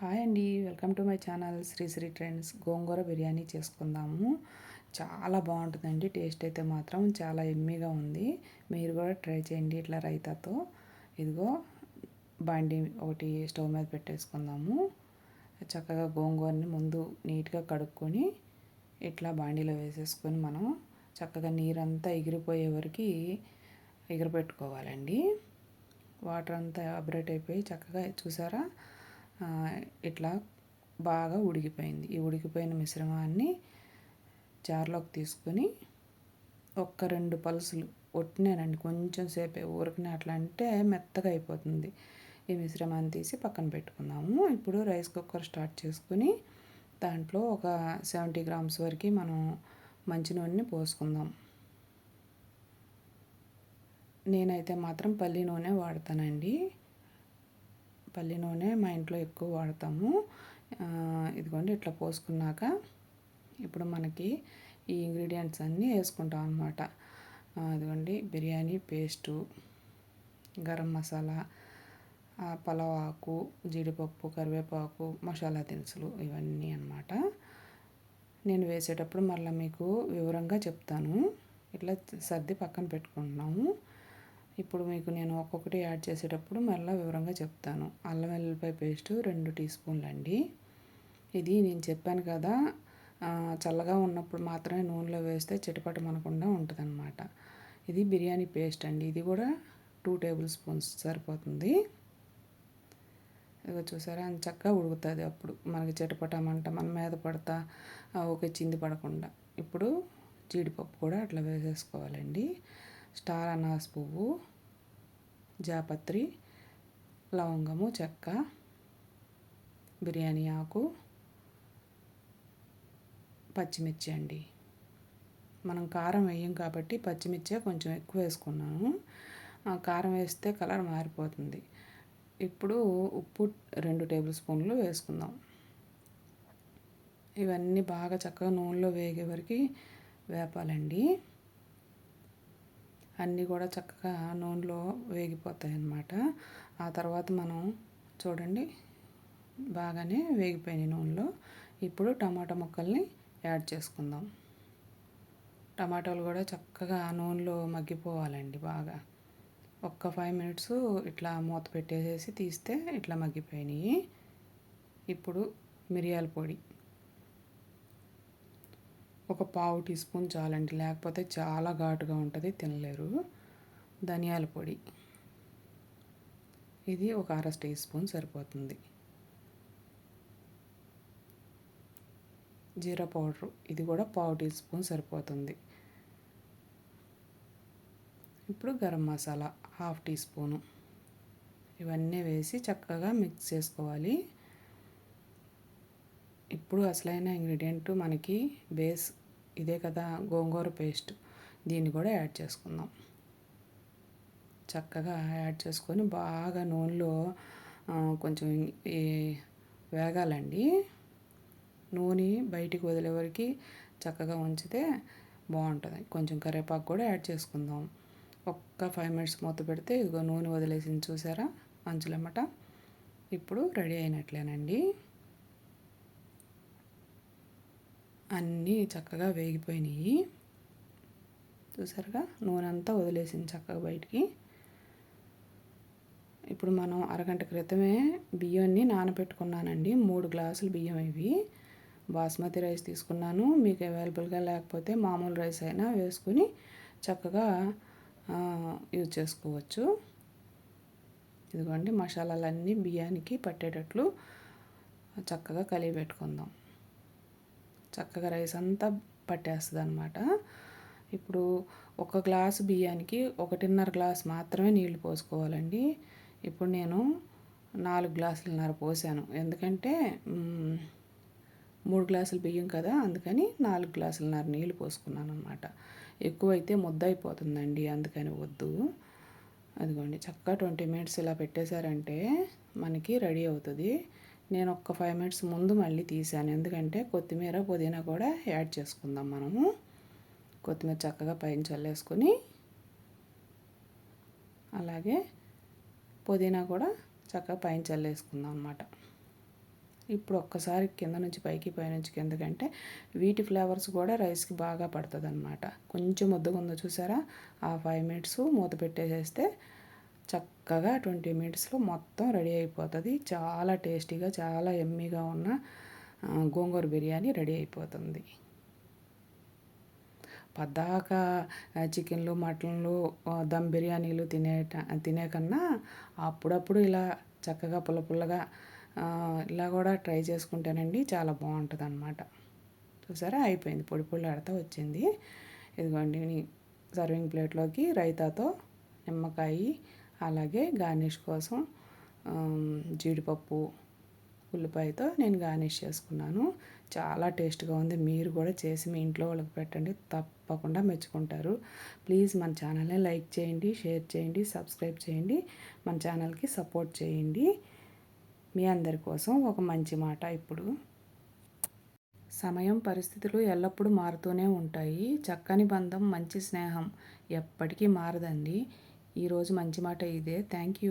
Hi అండి. Welcome to my channel Sri Sri trends. Gongura biryani చేసుకుందాము. చాలా బాగుంటుందండి. టేస్ట్ అయితే మాత్రం చాలా ఎమ్మీగా ఉంది. మీరు కూడా ట్రై చేయండి ఇట్లా రైతాతో. ఇదిగో బండి ఒకటి స్టవ్ మీద పెట్టేసుకుందాము. చక్కగా గోంగూరని ముందు నీట్గా కడుక్కొని ఇట్లా బాండీలో వేసేసుకొని మనం చక్కగా నీరంతా ఎగిరిపోయే వరకు ఎగిరిపెట్టుకోవాలండి వాటర్ అంతా అబ్రేట్ అయిపోయి చక్కగా చూసారా? ఇట్లా బాగా ఉడికిపోయింది. ఈ ఉడికిపోయిన మిశ్రమాన్ని జార్లోకి తీసుకొని ఒక్క రెండు పలుసులు ఒట్టినానండి. కొంచెం సేపే ఊరికనే అట్లా అంటే మెత్తగా అయిపోతుంది. ఈ మిశ్రమాన్ని తీసి పక్కన పెట్టుకుందాము. ఇప్పుడు రైస్ కుక్కర్ స్టార్ట్ చేసుకుని దాంట్లో ఒక సెవెంటీ గ్రామ్స్ వరకు మనం మంచి నూనెని పోసుకుందాం. నేనైతే మాత్రం పల్లి నూనె వాడతానండి. పల్లి నూనె మా ఇంట్లో ఎక్కువ వాడతాము. ఇదిగోండి ఇట్లా పోసుకున్నాక ఇప్పుడు మనకి ఈ ఇంగ్రీడియంట్స్ అన్నీ వేసుకుంటాం అనమాట అదిగోండి బిర్యానీ పేస్టు గరం మసాలా పలావ్ ఆకు జీడిపప్పు కరివేపాకు మసాలా దినుసులు ఇవన్నీ అనమాట నేను వేసేటప్పుడు మళ్ళీ మీకు వివరంగా చెప్తాను. ఇట్లా సర్ది పక్కన పెట్టుకుంటున్నాము. ఇప్పుడు మీకు నేను ఒక్కొక్కటి యాడ్ చేసేటప్పుడు మళ్ళీ వివరంగా చెప్తాను. అల్లం వెల్లుల్లిపాయ పేస్టు రెండు టీ స్పూన్లు అండి. ఇది నేను చెప్పాను కదా చల్లగా ఉన్నప్పుడు మాత్రమే నూనెలో వేస్తే చిటపట మనకుండా ఉంటుందన్నమాట. ఇది బిర్యానీ పేస్ట్ అండి. ఇది కూడా టూ టేబుల్ స్పూన్స్ సరిపోతుంది. ఇదిగో చూసారా అని చక్కగా ఉడుకుతుంది అప్పుడు. మనకి చిటపటమంట మన మీద పడతా ఒక చింది పడకుండా. ఇప్పుడు జీడిపప్పు కూడా అట్లా వేసేసుకోవాలండి. స్టార్ అనాస్ పువ్వు జాపత్రి లవంగము చెక్క బిర్యానీ ఆకు పచ్చిమిర్చి అండి. మనం కారం వేయం కాబట్టి పచ్చిమిర్చే కొంచెం ఎక్కువ వేసుకున్నాను కారం వేస్తే కలర్ మారిపోతుంది. ఇప్పుడు ఉప్పు రెండు టేబుల్ స్పూన్లు వేసుకుందాం. ఇవన్నీ బాగా చక్కగా నూనెలో వేగే వరకు వేపాలండి. అన్నీ కూడా చక్కగా నూనెలో వేగిపోతాయి అన్నమాట ఆ తర్వాత మనం చూడండి బాగానే వేగిపోయినాయి నూనెలో. ఇప్పుడు టమాటా ముక్కల్ని యాడ్ చేసుకుందాం. టమాటాలు కూడా చక్కగా నూనెలో మగ్గిపోవాలండి బాగా. ఒక్క ఫైవ్ మినిట్స్ ఇట్లా మూత పెట్టేసేసి తీస్తే ఇట్లా మగ్గిపోయినాయి. ఇప్పుడు మిరియాల పొడి. ఒక పావు టీ స్పూన్ చాలండి లేకపోతే చాలా ఘాటుగా ఉంటుంది తినలేరు. ధనియాల పొడి. ఇది ఒక అర టీ స్పూన్ సరిపోతుంది. జీరా పౌడర్ ఇది కూడా పావు టీ స్పూన్ సరిపోతుంది. ఇప్పుడు garam masala half teaspoon. ఇవన్నీ వేసి చక్కగా మిక్స్ చేసుకోవాలి. ఇప్పుడు అసలైన ఇంగ్రీడియంట్ మనకి బేస్ ఇదే కదా గోంగూర పేస్ట్. దీన్ని కూడా యాడ్ చేసుకుందాం. చక్కగా యాడ్ చేసుకొని బాగా నూనెలో కొంచెం వేగాలండి. నూనె బయటికి వదిలే వరకు చక్కగా ఉంచితే బాగుంటుంది. కొంచెం కరివేపాకు కూడా యాడ్ చేసుకుందాం. ఒక్క ఫైవ్ మినిట్స్ మూత పెడితే ఇదిగో నూనె వదిలేసింది చూసారా? అంచులమ్మట ఇప్పుడు రెడీ అయినట్లేనండి. అన్నీ చక్కగా వేగిపోయినాయి. చూసారుగా? నూనె అంతా వదిలేసింది చక్కగా బయటికి. ఇప్పుడు మనం అరగంట క్రితమే బియ్యాన్ని నానబెట్టుకున్నానండి మూడు గ్లాసులు బియ్యం ఇవి. బాస్మతి రైస్ తీసుకున్నాను. మీకు అవైలబుల్గా లేకపోతే మామూలు రైస్ అయినా వేసుకుని చక్కగా యూజ్ చేసుకోవచ్చు. ఇదిగోండి మసాలాలన్నీ బియ్యానికి పట్టేటట్లు చక్కగా కలిగి పెట్టుకుందాం చక్కగా రైస్ అంతా పట్టేస్తుంది అనమాట ఇప్పుడు ఒక గ్లాసు బియ్యానికి ఒకటిన్నర గ్లాస్ మాత్రమే నీళ్ళు పోసుకోవాలండి. ఇప్పుడు నేను నాలుగు గ్లాసులన్నర పోసాను. ఎందుకంటే మూడు గ్లాసులు బియ్యం కదా అందుకని నాలుగు గ్లాసులన్నర నీళ్ళు పోసుకున్నాను అనమాట ఎక్కువైతే ముద్ద అయిపోతుందండి అందుకని వద్దు. అదిగోండి చక్కగా ట్వంటీ మినిట్స్ ఇలా పెట్టేశారంటే మనకి రెడీ అవుతుంది. నేను ఒక ఫైవ్ మినిట్స్ ముందు మళ్ళీ తీసాను. ఎందుకంటే కొత్తిమీర పుదీనా కూడా యాడ్ చేసుకుందాం మనము. కొత్తిమీర చక్కగా పైన చల్లేసుకొని అలాగే పుదీనా కూడా చక్కగా పైన చల్లేసుకుందాం అనమాట ఇప్పుడు ఒక్కసారి కింద నుంచి పైకి పైనుంచి కిందకంటే వీటి ఫ్లేవర్స్ కూడా రైస్కి బాగా పడుతుంది అనమాట కొంచెం ముద్దగా ఉందో చూసారా? ఆ ఫైవ్ మినిట్స్ మూత పెట్టేసేస్తే చక్కగా ట్వంటీ మినిట్స్లో మొత్తం రెడీ అయిపోతుంది. చాలా టేస్టీగా చాలా ఎమ్మీగా ఉన్న గోంగూర బిర్యానీ రెడీ అయిపోతుంది. పద్దాక చికెన్లు మటన్లు దమ్ బిర్యానీలు తినే తినే కన్నా అప్పుడప్పుడు ఇలా చక్కగా పుల్ల పుల్లగా ఇలా కూడా ట్రై చేసుకుంటానండి చాలా బాగుంటుంది అనమాట చూసారా? అయిపోయింది. పొడి పొడి వచ్చింది. ఇదిగోండి సర్వింగ్ ప్లేట్లోకి రైతాతో నిమ్మకాయ అలాగే గార్నిష్ కోసం జీడిపప్పు ఉల్లిపాయతో నేను గార్నిష్ చేసుకున్నాను. చాలా టేస్ట్గా ఉంది. మీరు కూడా చేసి మీ ఇంట్లో వాళ్ళకి పెట్టండి. తప్పకుండా మెచ్చుకుంటారు. ప్లీజ్ మన ఛానల్ని లైక్ చేయండి షేర్ చేయండి సబ్స్క్రైబ్ చేయండి. మన ఛానల్కి సపోర్ట్ చేయండి. మీ అందరి కోసం ఒక మంచి మాట ఇప్పుడు. సమయం పరిస్థితులు ఎల్లప్పుడూ మారుతూనే ఉంటాయి. చక్కని బంధం మంచి స్నేహం ఎప్పటికీ మారదండి. ఈరోజు మంచి మాట ఇదే. Thank you